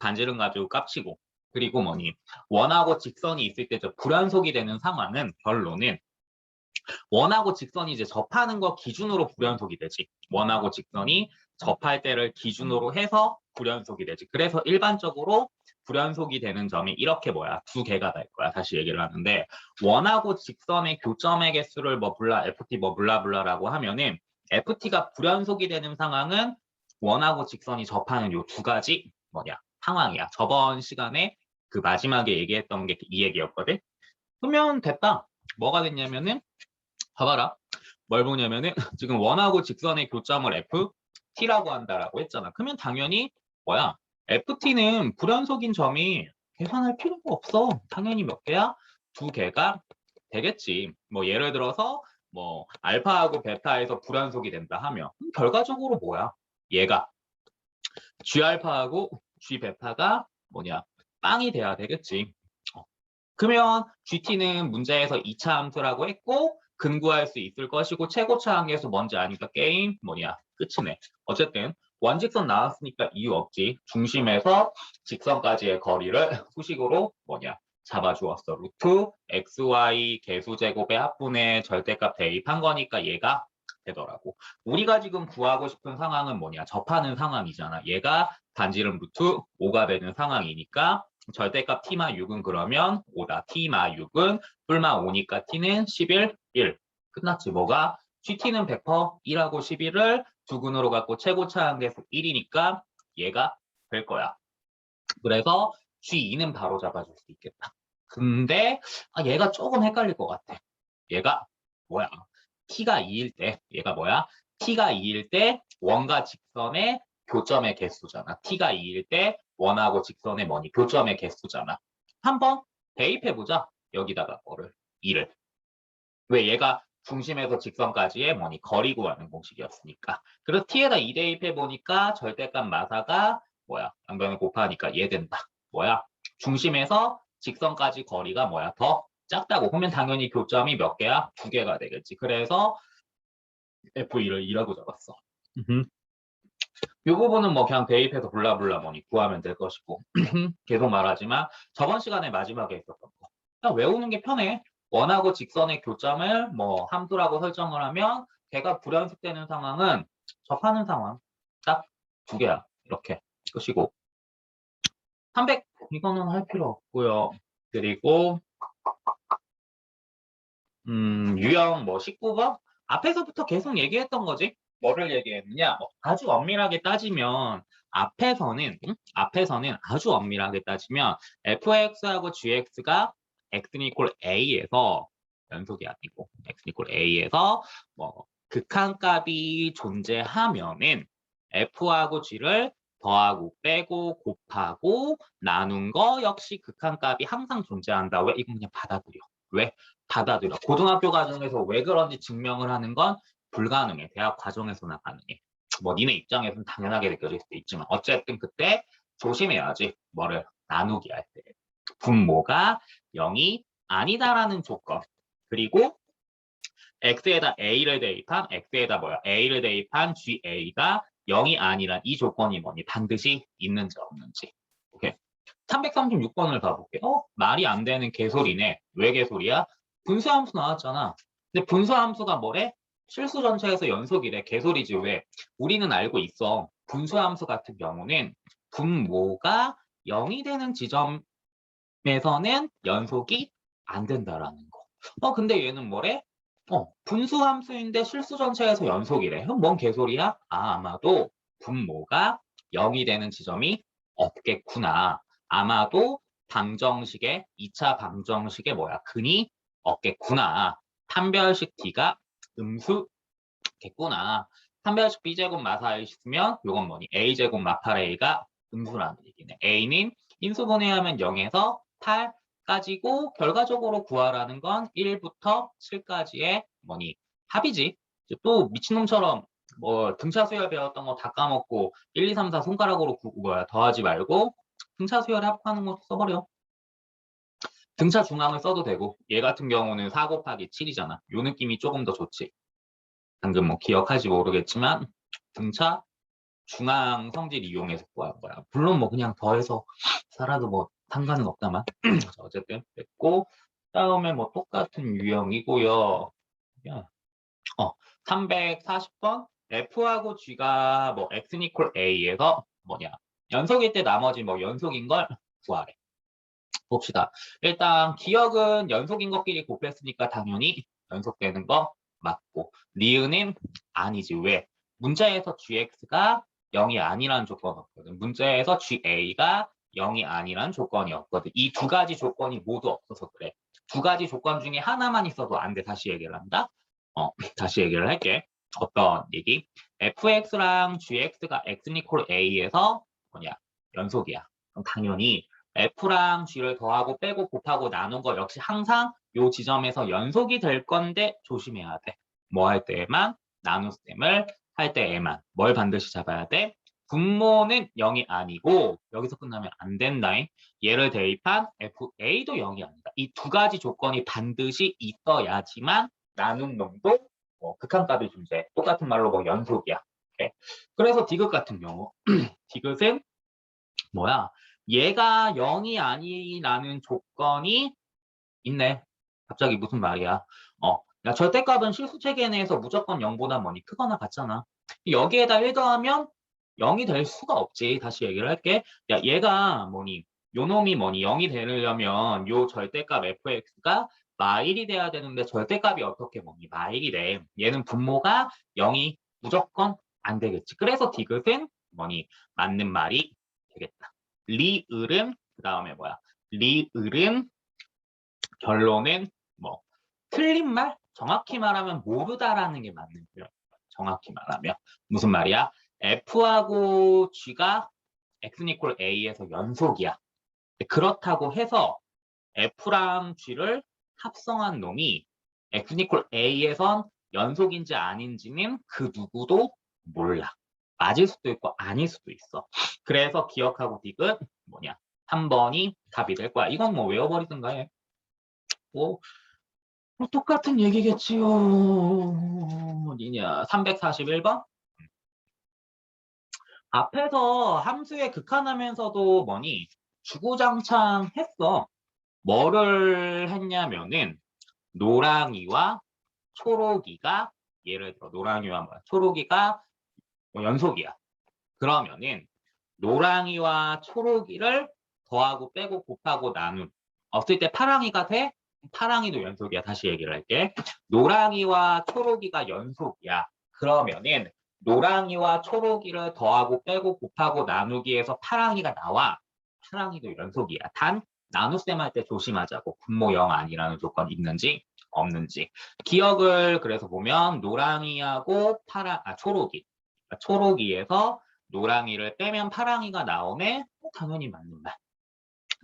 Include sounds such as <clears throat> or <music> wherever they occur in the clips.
반지름 가지고 깝치고 그리고 뭐니 원하고 직선이 있을 때 저 불연속이 되는 상황은 결론은 원하고 직선이 이제 접하는 거 기준으로 불연속이 되지. 원하고 직선이 접할 때를 기준으로 해서 불연속이 되지. 그래서 일반적으로 불연속이 되는 점이 이렇게 뭐야 두 개가 될 거야. 다시 얘기를 하는데 원하고 직선의 교점의 개수를 뭐 불라 ft 뭐 블라블라라고 하면은 ft가 불연속이 되는 상황은 원하고 직선이 접하는 요 두 가지 뭐냐 상황이야. 저번 시간에 그 마지막에 얘기했던 게 이 얘기였거든? 그러면 됐다. 뭐가 됐냐면은 봐봐라. 뭘 보냐면은 <laughs> 지금 원하고 직선의 교점을 f t라고 한다라고 했잖아. 그러면 당연히 뭐야? Ft는 불연속인 점이 계산할 필요가 없어. 당연히 몇 개야? 두 개가 되겠지. 뭐 예를 들어서 뭐 알파하고 베타에서 불연속이 된다 하면 결과적으로 뭐야? 얘가 g 알파하고 g 베타가 뭐냐? 빵이 돼야 되겠지. 어. 그러면 GT는 문제에서 2차 함수라고 했고 근구할 수 있을 것이고 최고차 항에서 뭔지 아니까 게임 뭐냐? 끝이네. 어쨌든 원직선 나왔으니까 이유 없지. 중심에서 직선까지의 거리를 <laughs> 수식으로 뭐냐? 잡아주었어. 루트 xy 개수 제곱의 합분의 절대값 대입한 거니까 얘가 되더라고 우리가 지금 구하고 싶은 상황은 뭐냐 접하는 상황이잖아 얘가 반지름 루트 5가 되는 상황이니까 절대값 t마 6은 그러면 5다. t마 6은 뿔마 5니까 t는 11, 1. 끝났지. 뭐가? gt는 100% 1하고 11을 두 근으로 갖고 최고차 항계수 1이니까 얘가 될 거야. 그래서 g2는 바로 잡아줄 수 있겠다. 근데 아, 얘가 조금 헷갈릴 것 같아. 얘가 뭐야? T가 2일 때 얘가 뭐야? t가 2일 때 원과 직선의 교점의 개수잖아. t가 2일 때 원하고 직선의 뭐니 교점의 개수잖아. 한번 대입해보자. 여기다가 거를 2를. 왜 얘가 중심에서 직선까지의 뭐니 거리 구하는 공식이었으니까. 그래서 t에다 2 대입해보니까 절대값 마사가 뭐야 양변을 곱하니까 얘 된다. 뭐야 중심에서 직선까지 거리가 뭐야 더 작다고. 보면 당연히 교점이 몇 개야? 두 개가 되겠지. 그래서 F2를 2라고 적었어. 이 부분은 뭐 그냥 대입해서 블라블라 뭐니 구하면 될 것이고. <clears throat> 계속 말하지만 저번 시간에 마지막에 있었던 거. 그냥 외우는 게 편해. 원하고 직선의 교점을 뭐 함수라고 설정을 하면 걔가 불연속되는 상황은 접하는 상황. 딱 두 개야. 이렇게 끝이고. 300 이거는 할 필요 없고요. 그리고 음 유형 뭐 19번 앞에서부터 계속 얘기했던 거지 뭐를 얘기했느냐? 뭐 아주 엄밀하게 따지면 앞에서는 응? 앞에서는 아주 엄밀하게 따지면 fx하고 gx가 x는 이꼴 a에서 연속이 아니고 x는 이꼴 a에서 뭐 극한값이 존재하면은 f하고 g를 더하고 빼고 곱하고 나눈 거 역시 극한값이 항상 존재한다. 왜? 이건 그냥 받아들여. 왜? 받아들여. 고등학교 과정에서 왜 그런지 증명을 하는 건 불가능해. 대학 과정에서나 가능해. 뭐 니네 입장에서는 당연하게 느껴질 수도 있지만 어쨌든 그때 조심해야지. 뭐를 나누기 할 때. 분모가 0이 아니다라는 조건. 그리고 x에다 a를 대입한 x에다 뭐야? a를 대입한 ga가 0이 아니란 이 조건이 뭐니? 반드시 있는지 없는지. 오케이. 336번을 가볼게. 어? 말이 안 되는 개소리네. 왜 개소리야? 분수함수 나왔잖아. 근데 분수함수가 뭐래? 실수 전체에서 연속이래. 개소리지 왜? 우리는 알고 있어. 분수함수 같은 경우는 분모가 0이 되는 지점에서는 연속이 안 된다라는 거. 어 근데 얘는 뭐래? 어 분수함수인데 실수 전체에서 연속이래. 뭔 개소리야? 아 아마도 분모가 0이 되는 지점이 없겠구나. 아마도 방정식의 2차 방정식의 뭐야? 근이 없겠구나. 판별식 D가 음수겠구나. 판별식 B제곱 마사 있으면 요건 뭐니? A제곱 A가 음수라는 얘기네. A는 인수분해하면 0에서 8까지고 결과적으로 구하라는 건 1부터 7까지의 뭐니? 합이지. 또 미친놈처럼 뭐 등차 수열 배웠던 거 다 까먹고 1, 2, 3, 4 손가락으로 구, 뭐야 더하지 말고 등차 수열 합하는 거 써버려. 등차 중앙을 써도 되고 얘 같은 경우는 4 곱하기 7이잖아. 요 느낌이 조금 더 좋지. 방금 뭐 기억하지 모르겠지만 등차 중앙 성질 이용해서 구한 거야. 물론 뭐 그냥 더해서 살아도 뭐 상관은 없다만. <clears throat> 자, 어쨌든 됐고 다음에 뭐 똑같은 유형이고요. 야, 어, 340번 F하고 G가 뭐 X 이퀄 A에서 뭐냐 연속일 때 나머지 뭐 연속인 걸 구하래. 봅시다. 일단 기억은 연속인 것끼리 곱했으니까 당연히 연속되는 거 맞고 니은은 아니지. 왜? 문자에서 gx가 0이 아니라는 조건이었거든. 문자에서 ga가 0이 아니라는 조건이었거든. 이 두 가지 조건이 모두 없어서 그래. 두 가지 조건 중에 하나만 있어도 안 돼. 다시 얘기를 한다. 어, 다시 얘기를 할게. 어떤 얘기? fx랑 gx가 x 이퀄 a에서 뭐냐? 연속이야. 그럼 당연히 f랑 g를 더하고 빼고 곱하고 나눈 거 역시 항상 요 지점에서 연속이 될 건데 조심해야 돼. 뭐 할 때에만 나눗셈을 할 때에만 뭘 반드시 잡아야 돼? 분모는 0이 아니고 여기서 끝나면 안 된다. 얘를 대입한 FA도 0이 아니다. 이 두 가지 조건이 반드시 있어야지만 나눈 놈도 뭐 극한값이 존재. 똑같은 말로 뭐 연속이야. 그래서 디귿 같은 경우 <clears throat> 디귿은 뭐야? 얘가 0이 아니라는 조건이 있네. 갑자기 무슨 말이야? 어, 야, 절대값은 실수 체계 내에서 무조건 0보다 뭐니 크거나 같잖아. 여기에다 1 더하면 0이 될 수가 없지. 다시 얘기를 할게. 야, 얘가 뭐니? 요 놈이 뭐니? 0이 되려면 요 절대값 fx가 마일이 돼야 되는데 절대값이 어떻게 뭐니? 마일이 돼. 얘는 분모가 0이 무조건 안 되겠지. 그래서 디귿은 뭐니? 맞는 말이 되겠다. 리을은 그 다음에 뭐야? 리을은 결론은 뭐 틀린 말? 정확히 말하면 모르다라는 게 맞는 표현. 정확히 말하면 무슨 말이야? F하고 G가 X 이퀄 A에서 연속이야. 그렇다고 해서 F랑 G를 합성한 놈이 X 이퀄 A에선 연속인지 아닌지는 그 누구도 몰라. 맞을 수도 있고 아닐 수도 있어. 그래서 기억하고 디귿 뭐냐? 3번이 답이 될 거야. 이건 뭐 외워버리든가 해. 뭐, 뭐 똑같은 얘기겠지요. 어디냐? 341번? 앞에서 함수에 극한하면서도 뭐니? 주구장창 했어. 뭐를 했냐면은 노랑이와 초록이가 예를 들어 노랑이와? 초록이가 뭐 연속이야. 그러면은 노랑이와 초록이를 더하고 빼고 곱하고 나눈 없을 때 파랑이가 돼? 파랑이도 연속이야. 다시 얘기를 할게. 노랑이와 초록이가 연속이야. 그러면은 노랑이와 초록이를 더하고 빼고 곱하고 나누기에서 파랑이가 나와. 파랑이도 연속이야. 단 나눗셈 할 때 조심하자고. 분모 0 아니라는 조건 있는지 없는지. 기억을 그래서 보면 노랑이하고 파랑 아 초록이 초록이에서 노랑이를 빼면 파랑이가 나오면 당연히 맞는 말.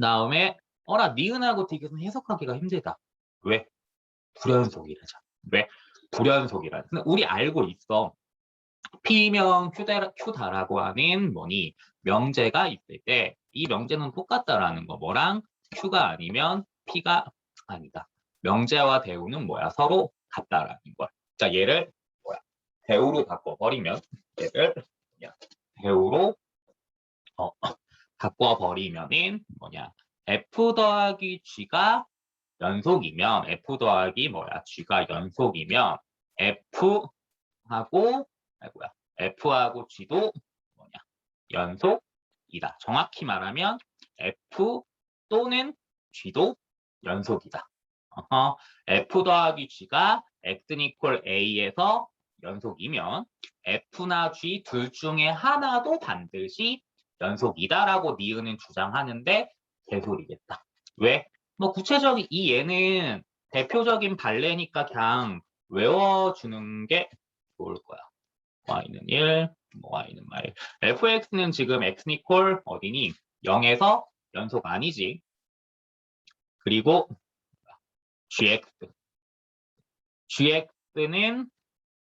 다음에 어라 니은하고 디귿은 해석하기가 힘들다. 왜? 불연속이라자. 왜? 불연속이라. 우리 알고 있어. P명 Q다, Q다라고 하는 뭐니 명제가 있을 때 이 명제는 똑같다라는 거. 뭐랑 Q가 아니면 P가 아니다. 명제와 대우는 뭐야? 서로 같다라는 걸. 자, 얘를 뭐야? 대우로 바꿔버리면 얘 를? 대우로 어, 바꿔버리면은 뭐냐? F 더하기 G가 연속이면 F 더하기 뭐야? G가 연속이면 F하고 아이고야 F하고 G도 뭐냐? 연속이다. 정확히 말하면 F 또는 G도 연속이다. 어허, F 더하기 G가 X 이퀄 A에서 연속이면 F나 G 둘 중에 하나도 반드시 연속이다라고 니은은 주장하는데 개소리겠다. 왜? 뭐 구체적인 이 얘는 대표적인 발레니까 그냥 외워주는 게 좋을 거야. y는 1, 뭐 y는 말. fx는 지금 x 이퀄 어디니? 0에서 연속 아니지. 그리고 gx. gx는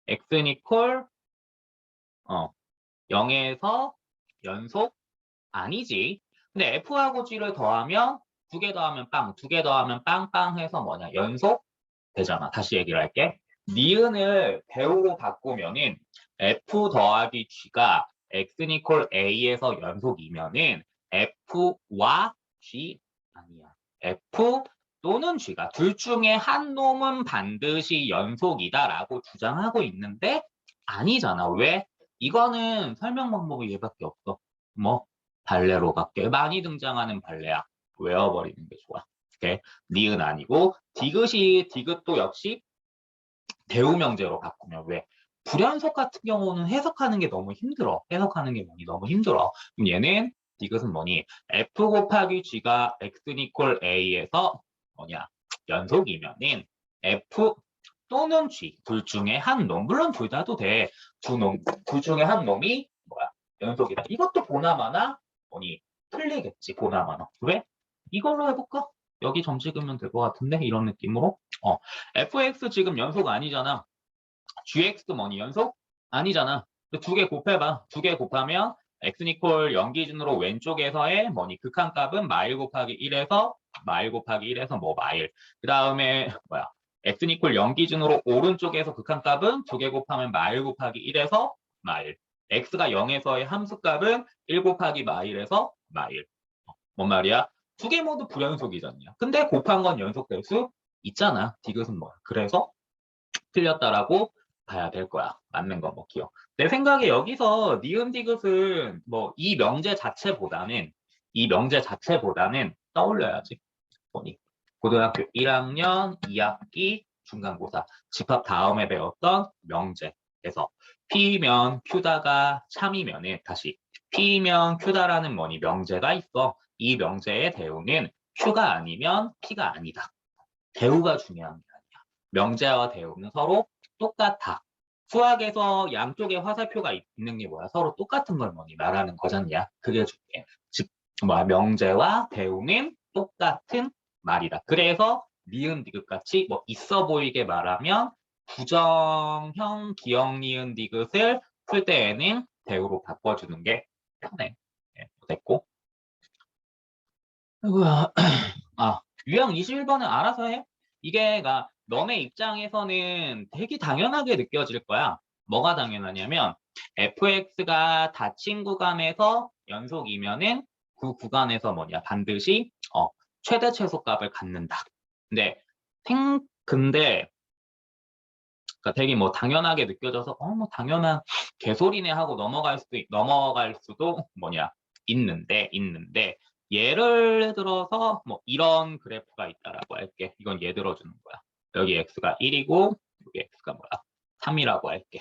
x 이퀄 어 0에서 연속 아니지. 근데 F하고 G를 더하면 두 개 더하면 빵, 두 개 더하면 빵빵 해서 뭐냐? 연속 되잖아. 다시 얘기를 할게. 니은을 배우로 바꾸면은 F 더하기 G가 x는 equal a에서 연속이면은 f와 g 아니야. f 또는 g가 둘 중에 한 놈은 반드시 연속이다라고 주장하고 있는데 아니잖아. 왜? 이거는 설명 방법이 얘밖에 없어. 뭐 발레로가 꽤 많이 등장하는 발레야. 외워버리는 게 좋아. 니은 아니고 디귿이 디귿도 역시 대우명제로 바꾸면 왜? 불연속 같은 경우는 해석하는 게 너무 힘들어. 해석하는 게 뭐니? 너무 힘들어. 그럼 얘는 디귿은 뭐니? f 곱하기 g가 x는 equal a에서 뭐냐? 연속이면은 f 또는 g 둘 중에 한 놈. 물론 둘 다도 돼. 두 놈, 둘 중에 한 놈이 뭐야? 연속이다. 이것도 보나마나 뭐니? 틀리겠지. 보나마나. 왜? 이걸로 해볼까? 여기 점 찍 으면 될 것 같은데 이런 느낌으로 어 fx 지금 연속 아니잖아 gx 뭐니 연속 아니잖아 두 개 곱해봐 두 개 곱하면 x 이퀄 0 기준으로 왼쪽에서의 뭐니 극한 값은 마일 곱하기 1에서 마일 곱하기 1에서 뭐 마일 그 다음에 <laughs> 뭐야 x 이퀄 0 기준으로 오른쪽에서 극한 값은 두 개 곱하면 마일 곱하기 1에서 마일 x가 0에서의 함수값은 1 곱하기 마일에서 마일 어, 뭔 말이야? 두 개 모두 불연속이잖냐. 근데 곱한 건 연속될 수 있잖아. 디귿은 뭐야. 그래서 틀렸다라고 봐야 될 거야. 맞는 거뭐 기억. 내 생각에 여기서 니은 디귿은 뭐 이 명제 자체보다는 이 명제 자체보다는 떠올려야지. 보니 고등학교 1학년 2학기 중간고사 집합 다음에 배웠던 명제에서 P면 Q다가 참이면은 다시 P면 Q다라는 뭐니 명제가 있어. 이 명제의 대우는 Q가 아니면 P가 아니다. 대우가 중요한 게 아니야. 명제와 대우는 서로 똑같아. 수학에서 양쪽에 화살표가 있는 게 뭐야? 서로 똑같은 걸 뭐니 말하는 거잖냐? 그게 중요해. 즉, 뭐야? 명제와 대우는 똑같은 말이다. 그래서 니은 디귿 같이 뭐 있어 보이게 말하면 부정형 기억 니은 디귿을 풀 때에는 대우로 바꿔주는 게 편해. 네, 됐고. <clears throat> 아, 유형 21번은 알아서 해. 이게 가 너네 입장에서는 되게 당연하게 느껴질 거야. 뭐가 당연하냐면 fx가 닫힌 구간에서 연속이면은 그 구간에서 뭐냐 반드시 어, 최대 최소값을 갖는다. 근데 생 근데 그러니까 되게 뭐 당연하게 느껴져서 어 뭐 당연한 개소리네 하고 넘어갈 수도 넘어갈 수도 뭐냐 있는데 있는데 예를 들어서 뭐 이런 그래프가 있다라고 할게. 이건 예 들어주는 거야. 여기 x가 1이고 여기 x가 뭐야? 3이라고 할게.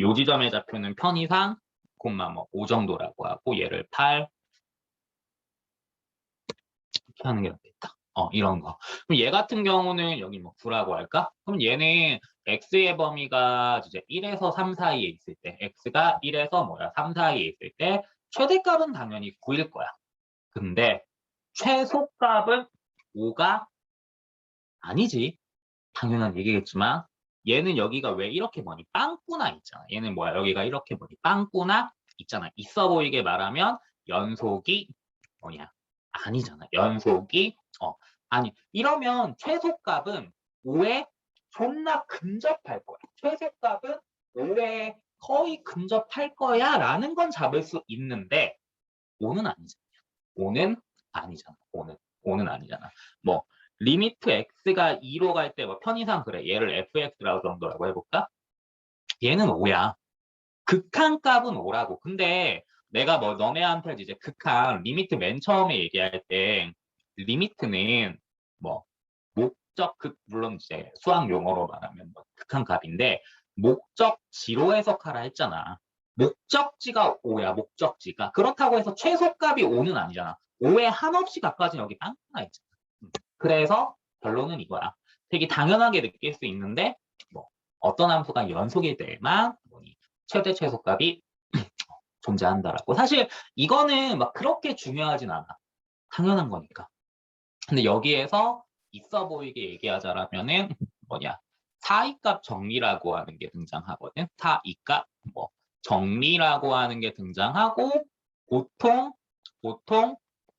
요 지점의 좌표는 편의상 콤마 뭐5 정도라고 하고 얘를 8 이렇게 하는 게 낫겠다. 어 이런 거. 그럼 얘 같은 경우는 여기 뭐 9라고 할까? 그럼 얘는 x의 범위가 이제 1에서 3 사이에 있을 때 x가 1에서 뭐야 3 사이에 있을 때 최대값은 당연히 9일 거야. 근데 최소값은 5가 아니지. 당연한 얘기겠지만 얘는 여기가 왜 이렇게 뭐니 빵꾸나 있잖아. 얘는 뭐야 여기가 이렇게 뭐니 빵꾸나 있잖아. 있어 보이게 말하면 연속이 뭐냐 아니잖아. 연속이 어 아니 이러면 최소값은 5에 존나 근접할 거야. 최소값은 5에 거의 근접할 거야 라는 건 잡을 수 있는데 5는 아니잖아. 5는 아니잖아. 5는 5는 아니잖아. 뭐 리미트 x가 2로 갈 때 뭐 편의상 그래. 얘를 fx라고 정도라고 해볼까? 얘는 5야. 극한 값은 5라고. 근데 내가 뭐 너네한테 이제 극한 리미트 맨 처음에 얘기할 때 리미트는 뭐 목적 극 물론 이제 수학 용어로 말하면 뭐 극한 값인데 목적지로 해석하라 했잖아. 목적지가 5야, 목적지가. 그렇다고 해서 최소값이 5는 아니잖아. 5에 한없이 가까워진 여기 빵꾸나 있잖아. 음. 그래서 결론은 이거야. 되게 당연하게 느낄 수 있는데 뭐 어떤 함수가 연속일 때만 뭐니 최대 최소값이 <clears throat> 존재한다라고. 사실 이거는 막 그렇게 중요하진 않아. 당연한 거니까. 근데 여기에서 있어 보이게 얘기하자라면은 뭐냐 사이값 정리라고 하는 게 등장하거든. 사이값 뭐 정리라고 하는 게 등장하고 보통 보통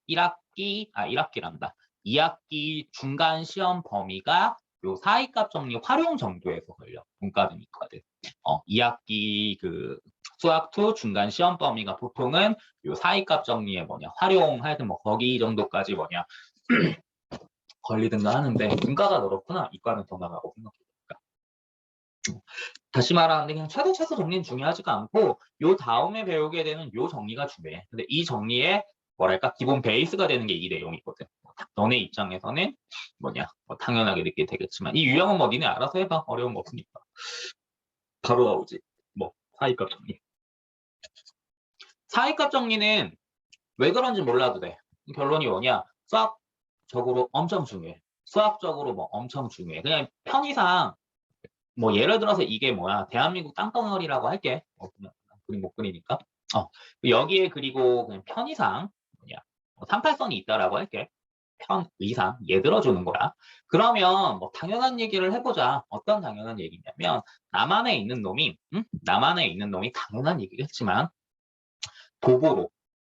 1학기 아 1학기란다. 2학기 중간 시험 범위가 요 사이값 정리 활용 정도에서 걸려. 분과는 있거든. 어 2학기 그 수학 2 중간 시험 범위가 보통은 요 사이값 정리에 뭐냐 활용 하여튼 뭐 거기 정도까지 뭐냐 <clears throat> 걸리든가 하는데 문과가 그렇구나 이과는 더 나가고 생각해보니까 다시 말하는데 그냥 최대 최소 정리는 중요하지가 않고 요 다음에 배우게 되는 요 정리가 중요해 근데 이 정리에 뭐랄까 기본 베이스가 되는 게 이 내용이거든 너네 입장에서는 뭐냐 뭐 당연하게 느끼게 되겠지만 이 유형은 뭐 니네 알아서 해봐. 어려운 거 없으니까. 바로 나오지. 뭐 사이값 정리. 사이값 정리는 왜 그런지 몰라도 돼. 결론이 뭐냐? 수학적으로 엄청 중요해. 수학적으로 뭐 엄청 중요해. 그냥 편의상 뭐 예를 들어서 이게 뭐야? 대한민국 땅덩어리라고 할게. 어, 그림 못 그리니까. 어 여기에 그리고 그냥 편의상 뭐냐? 뭐 38선이 있다라고 할게 편 의상 얘 들어주는 거야 그러면 뭐 당연한 얘기를 해보자 어떤 당연한 얘기냐면 남한에 있는 놈이 응? 남한에 있는 놈이 당연한 얘기겠지만 도보로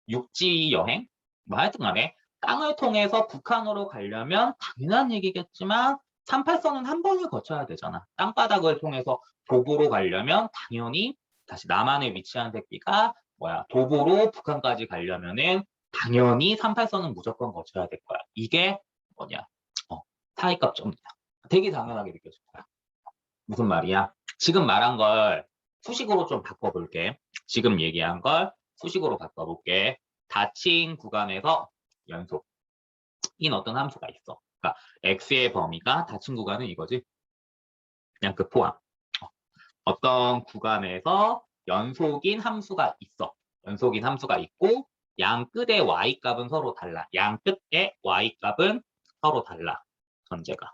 육지 여행 뭐 하여튼 간에 땅을 통해서 북한으로 가려면 당연한 얘기겠지만 38선은 한 번을 거쳐야 되잖아. 땅바닥을 통해서 도보로 가려면 당연히 다시 남한에 위치한 새끼가 뭐야 도보로 북한까지 가려면은 당연히 38선은 무조건 거쳐야 될 거야. 이게 뭐냐? 어, 사이값 정리야. 되게 당연하게 느껴질 거야. 무슨 말이야? 지금 말한 걸 수식으로 좀 바꿔볼게. 지금 얘기한 걸 수식으로 바꿔볼게. 닫힌 구간에서 연속. 인 어떤 함수가 있어. 그러니까 x의 범위가 닫힌 구간은 이거지. 그냥 그 포함. 어, 어떤 구간에서 연속인 함수가 있어. 연속인 함수가 있고 양 끝의 y 값은 서로 달라. 양 끝의 y 값은 서로 달라. 전제가.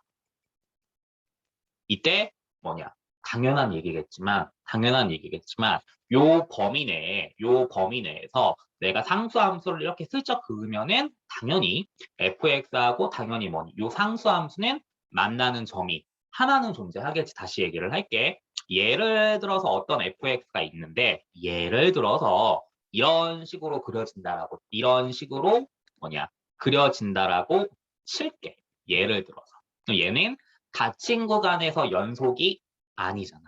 이때 뭐냐? 당연한 얘기겠지만 당연한 얘기겠지만 요 범위 내에 요 범위 내에서 내가 상수 함수를 이렇게 슬쩍 그으면은 당연히 fx하고 당연히 뭐니 요 상수 함수는 만나는 점이 하나는 존재하겠지 다시 얘기를 할게 예를 들어서 어떤 fx가 있는데 예를 들어서 이런 식으로 그려진다라고 이런 식으로 뭐냐 그려진다라고 칠게. 예를 들어서. 얘는 닫힌 구간에서 연속이 아니잖아.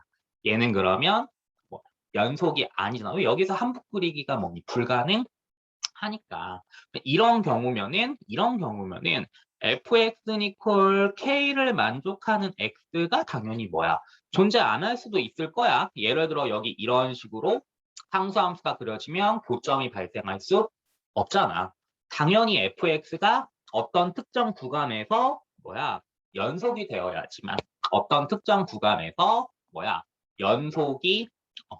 얘는 그러면 뭐 연속이 아니잖아. 왜 여기서 한북 그리기가 뭐니? 불가능하니까. 이런 경우면은 이런 경우면은 fx는 equal k를 만족하는 x가 당연히 뭐야? 존재 안 할 수도 있을 거야. 예를 들어 여기 이런 식으로 상수함수가 그려지면 고점이 발생할 수 없잖아. 당연히 fx가 어떤 특정 구간에서 뭐야 연속이 되어야지만 어떤 특정 구간에서 뭐야 연속이 어,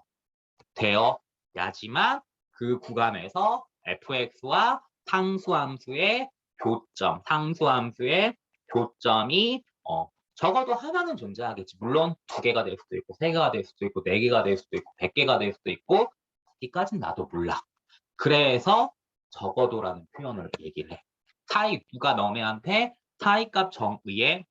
되어야지만 그 구간에서 fx와 상수함수의 교점, 상수함수의 교점이 어, 적어도 하나는 존재하겠지. 물론 두 개가 될 수도 있고, 세 개가 될 수도 있고, 네 개가 될 수도 있고, 백 개가 될 수도 있고, 여기까지는 나도 몰라. 그래서 적어도라는 표현을 얘기를 해. 사이 누가 너네한테 사이값 정의의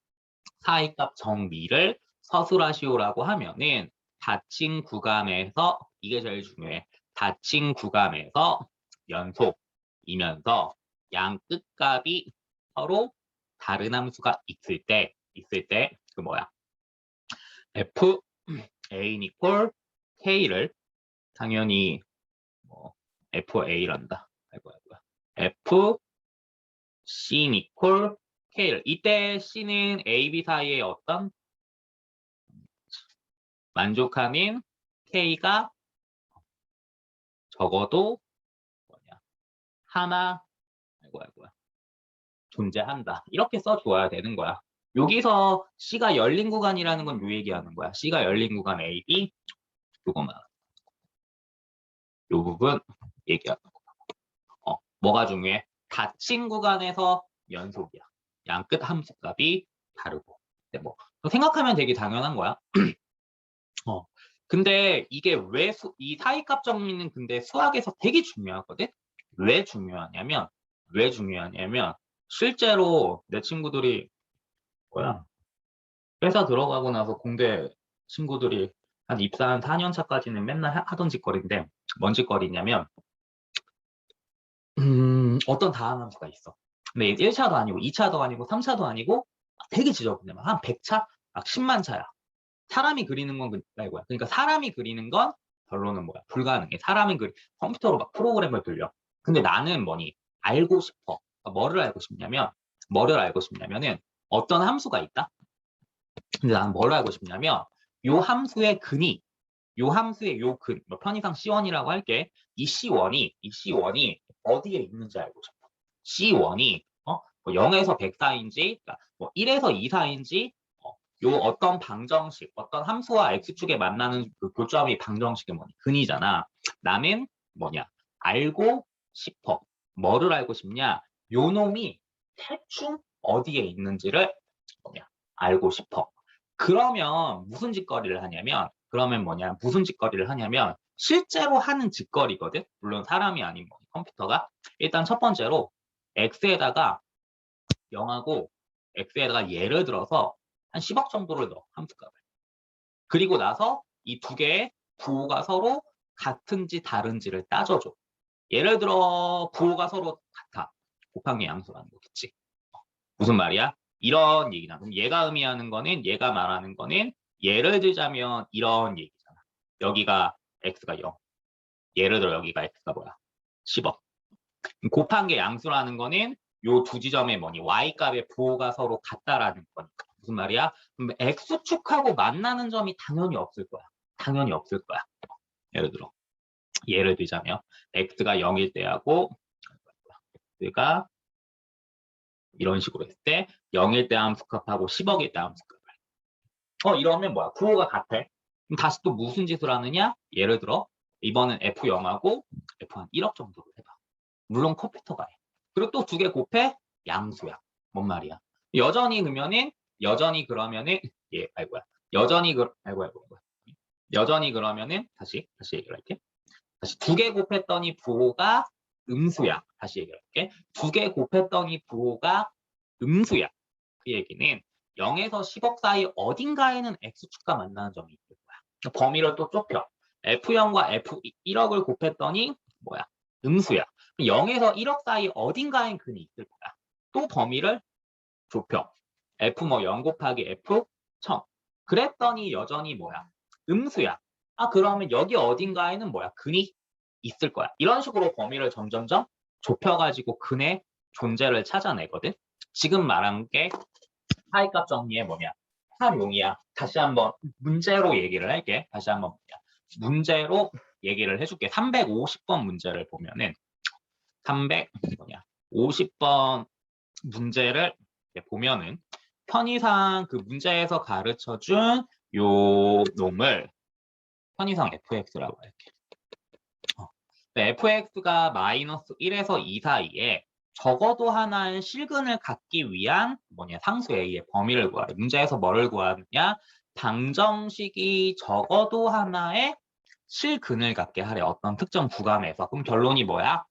사이값 정리를 서술하시오라고 하면은 닫힌 구간에서 이게 제일 중요해. 닫힌 구간에서 연속이면서 양 끝값이 서로 다른 함수가 있을 때 있을 때 그 뭐야 f <clears throat> a equal k를 당연히 뭐 FA란다. 아이고 아이고. F C equal K를 이때 C는 A, B 사이의 어떤 만족하는 K가 적어도 뭐냐 하나 아이고 아이고 존재한다. 이렇게 써줘야 되는 거야. 여기서 C가 열린 구간이라는 건 요 얘기하는 거야. C가 열린 구간 A, B 요거만. 요 부분 얘기하는 거. 어, 뭐가 중요해? 닫힌 구간에서 연속이야. 양끝 함수값이 다르고. 근데 뭐 생각하면 되게 당연한 거야. <clears throat> 어. 근데 이게 왜 이 사이값 정리는 근데 수학에서 되게 중요하거든. 왜 중요하냐면 왜 중요하냐면 실제로 내 친구들이 뭐야 회사 들어가고 나서 공대 친구들이 한 입사한 4년 차까지는 맨날 하던 짓거리인데 뭔 짓거리냐면 음, 어떤 다음 함수가 있어. 근데 1차도 아니고 2차도 아니고 3차도 아니고 되게 지저분해. 한 100차? 막 10만 차야. 사람이 그리는 건 그, 아이고야. 그러니까 사람이 그리는 건 결론은 뭐야? 불가능해. 사람은 그 컴퓨터로 막 프로그램을 돌려. 근데 나는 뭐니? 알고 싶어. 그러니까 뭐를 알고 싶냐면 뭐를 알고 싶냐면은 어떤 함수가 있다. 근데 나는 뭘 알고 싶냐면 요 함수의 근이 요 함수의 요 근, 뭐 편의상 C1이라고 할게. 이 C1이 이 C1이 어디에 있는지 알고 싶어. C1이 어? 뭐 0에서 100 사이인지, 그러니까 뭐 1에서 2 사이인지, 어, 요 어떤 방정식, 어떤 함수와 x축에 만나는 그 교점이 방정식이 뭐니? 근이잖아. 나는 뭐냐? 알고 싶어. 뭐를 알고 싶냐? 요 놈이 대충 어디에 있는지를 뭐냐? 알고 싶어. 그러면 무슨 짓거리를 하냐면 그러면 뭐냐? 무슨 짓거리를 하냐면 실제로 하는 짓거리거든. 물론 사람이 아닌 뭐 컴퓨터가 일단 첫 번째로 x에다가 0하고 x에다가 예를 들어서 한 10억 정도를 넣어 함수값을. 그리고 나서 이 두 개의 부호가 서로 같은지 다른지를 따져줘. 예를 들어 부호가 서로 같아. 곱하기 양수라는 거겠지. 어, 무슨 말이야? 이런 얘기나 그럼 얘가 의미하는 거는 얘가 말하는 거는 예를 들자면 이런 얘기잖아. 여기가 x가 0. 예를 들어 여기가 x가 뭐야? 10억. 곱한 게 양수라는 거는 요 두 지점의 뭐니 y 값의 부호가 서로 같다라는 거니까 무슨 말이야? 그럼 x축하고 만나는 점이 당연히 없을 거야. 당연히 없을 거야. 예를 들어 예를 들자면 x가 0일 때하고 x가 이런 식으로 했을 때 0일 때 함수값하고 10억일 때 함수값을. 어 이러면 뭐야? 부호가 같아. 그럼 다시 또 무슨 짓을 하느냐? 예를 들어 이번엔 F0하고 F 한 1억 정도로 해봐. 물론 컴퓨터가 해. 그리고 또 두 개 곱해 양수야. 뭔 말이야? 여전히 그러면은 여전히 그러면은 예 아이고야 여전히 그 아이고 아이고 아이고. 여전히 그러면은 다시 다시 얘기를 할게. 다시 두 개 곱했더니 부호가 음수야. 다시 얘기할게. 두 개 곱했더니 부호가 음수야. 그 얘기는 0에서 10억 사이 어딘가에는 x축과 만나는 점이 있을 거야. 범위를 또 좁혀. f0과 f1억을 곱했더니 뭐야? 음수야. 0에서 1억 사이 어딘가엔 근이 있을 거야. 또 범위를 좁혀. f 뭐 0 곱하기 f 1000. 그랬더니 여전히 뭐야? 음수야. 아 그러면 여기 어딘가에는 뭐야? 근이 있을 거야. 이런 식으로 범위를 점점점 좁혀가지고 근의 존재를 찾아내거든. 지금 말한 게 하이값 정리의 뭐냐? 활용이야. 다시 한번 문제로 얘기를 할게. 다시 한번 뭐냐? 문제로 얘기를 해줄게. 350번 문제를 보면은 300 뭐냐? 50번 문제를 보면은 편의상 그 문제에서 가르쳐준 요 놈을 편의상 fx라고 할게. Fx가 마이너스 1에서 2 사이에 적어도 하나의 실근을 갖기 위한 뭐냐 상수 a의 범위를 구하래. 문제에서 뭐를 구하느냐? 방정식이 적어도 하나의 실근을 갖게 하래. 어떤 특정 구간에서. 그럼 결론이 뭐야?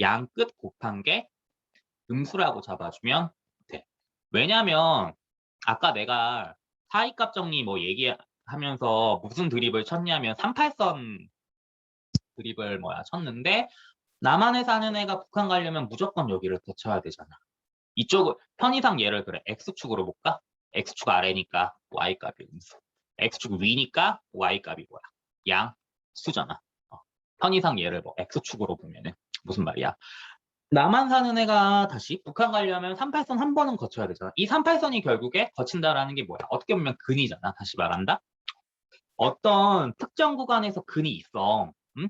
양 끝 곱한 게 음수라고 잡아주면 돼. 왜냐면 아까 내가 사이값 정리 뭐 얘기하면서 무슨 드립을 쳤냐면 38선 드립을 뭐야 쳤는데 남한에 사는 애가 북한 가려면 무조건 여기를 거쳐야 되잖아. 이쪽을 편의상 얘를 그래 x축으로 볼까? x축 아래니까 y 값이 음수. x축 위니까 y 값이 뭐야? 양 수잖아. 어. 편의상 얘를 뭐 x축으로 보면은 무슨 말이야? 남한 사는 애가 다시 북한 가려면 38선 한 번은 거쳐야 되잖아. 이 38선이 결국에 거친다라는 게 뭐야? 어떻게 보면 근이잖아. 다시 말한다. 어떤 특정 구간에서 근이 있어. 음?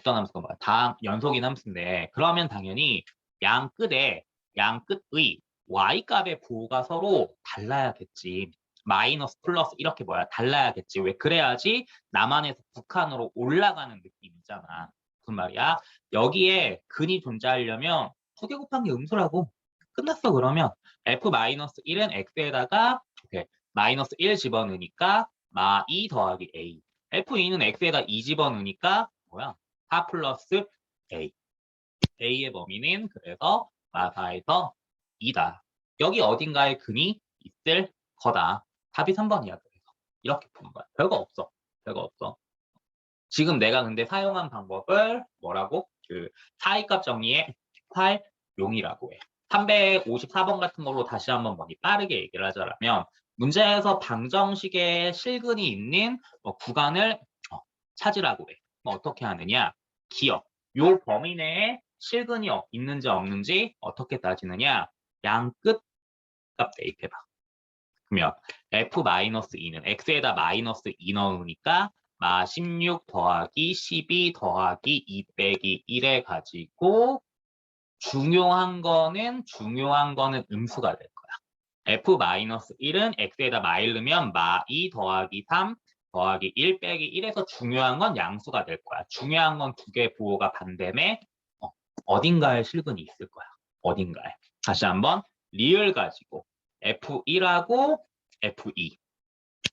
어떤 함수가 뭐야? 다 연속인 함수인데 그러면 당연히 양 끝에 양 끝의 y 값의 부호가 서로 달라야겠지. 마이너스 플러스 이렇게 뭐야 달라야겠지. 왜 그래야지 남한에서 북한으로 올라가는 느낌이잖아. 그 말이야. 여기에 근이 존재하려면 두개 곱한 게 음수라고 끝났어 그러면 f 마이너스 1은 x에다가 오케이, 마이너스 1 집어넣으니까 마 2 더하기 a f2는 x에다 2 집어넣으니까 뭐야 4 플러스 a. a의 범위는 그래서 마사에서 2다. 여기 어딘가에 근이 있을 거다. 답이 3번이야. 그래서 이렇게 푸는 거야. 별거 없어. 별거 없어. 지금 내가 근데 사용한 방법을 뭐라고? 그 사이값 정리의 활용이라고 해. 354번 같은 걸로 다시 한번 뭐니 빠르게 얘기를 하자면 문제에서 방정식의 실근이 있는 뭐 구간을 찾으라고 해. 그럼 어떻게 하느냐? 기억. 요 범위 내에 실근이 어- 있는지 없는지 어떻게 따지느냐? 양끝 값 대입해봐. 그러면 f-2는 x에다 마이너스 2 넣으니까 마 16 더하기 12 더하기 2 빼기 1에 가지고 중요한 거는 중요한 거는 음수가 될 거야. f-1은 x에다 마일 넣으면 마 2 더하기 3 더하기 1 빼기 1에서 중요한 건 양수가 될 거야. 중요한 건 두 개의 부호가 반대매 어, 어딘가에 실근이 있을 거야. 어딘가에. 다시 한번 리을 가지고 f1하고 f2.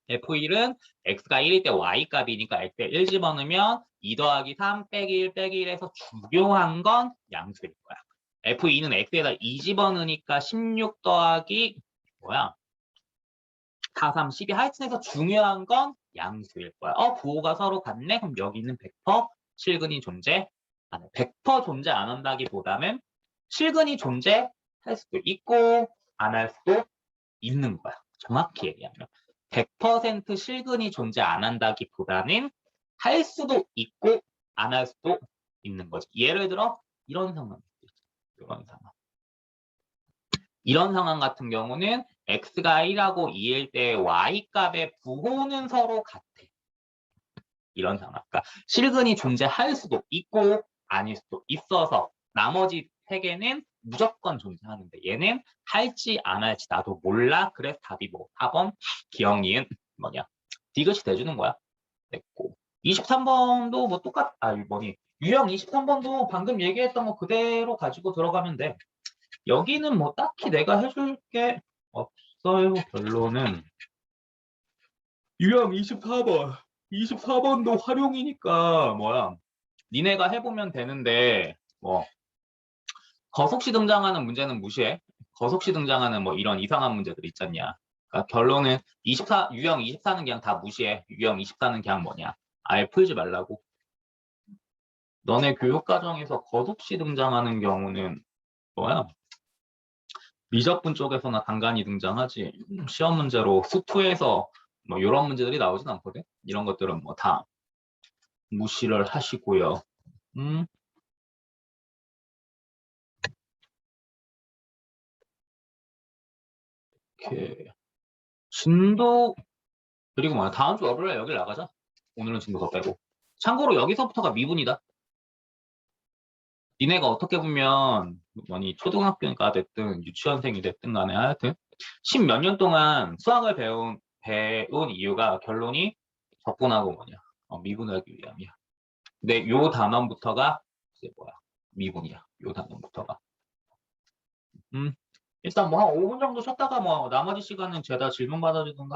f1은 x가 1일 때 y 값이니까 x에 1 집어넣으면 2 더하기 3 빼기 1 빼기 1에서 중요한 건 양수일 거야. f2는 x에다 2 집어넣으니까 16 더하기 뭐야? 4, 3, 12 하여튼에서 중요한 건 양수일 거야. 어, 부호가 서로 같네? 그럼 여기는 100% 실근이 존재 안 해. 100% 존재 안 한다기보다는 실근이 존재할 수도 있고 안 할 수도 있는 거야. 정확히 얘기하면. 100% 실근이 존재 안 한다기보다는 할 수도 있고 안 할 수도 있는 거지. 예를 들어 이런 상황. 이런 상황. 이런 상황 같은 경우는 x가 1하고 2일 때 y 값의 부호는 서로 같아. 이런 상황. 그러니까 실근이 존재할 수도 있고 아닐 수도 있어서 나머지 세 개는 무조건 존재하는데 얘는 할지 안 할지 나도 몰라. 그래서 답이 뭐 4번 기억 니은 뭐냐 디귿이 돼주는 거야. 됐고 23번도 뭐 똑같 아 뭐니 유형 23번도 방금 얘기했던 거 그대로 가지고 들어가면 돼. 여기는 뭐 딱히 내가 해줄 게 없어요. 결론은 유형 24번 24번도 활용이니까 뭐야 니네가 해보면 되는데 뭐 거속시 등장하는 문제는 무시해. 거속시 등장하는 뭐 이런 이상한 문제들 있잖냐. 그러니까 결론은 24 유형 24는 그냥 다 무시해. 유형 24는 그냥 뭐냐. 아예 풀지 말라고. 너네 교육 과정에서 거속시 등장하는 경우는 뭐야? 미적분 쪽에서나 간간히 등장하지. 시험 문제로 수투에서 뭐 이런 문제들이 나오진 않거든. 이런 것들은 뭐 다 무시를 하시고요. 음. 이렇게 진도 그리고 뭐야 다음 주 월요일에 여기 나가자. 오늘은 진도 더 빼고. 참고로 여기서부터가 미분이다. 니네가 어떻게 보면 뭐니 초등학교가 됐든 유치원생이 됐든 간에 하여튼 십몇 년 동안 수학을 배운 배운 이유가 결론이 적분하고 뭐냐 어, 미분하기 위함이야. 근데 요 단원부터가 이제 뭐야 미분이야. 요 단원부터가. 음 일단 뭐 한 5분 정도 쉬었다가 뭐 나머지 시간은 죄다 질문 받아주든가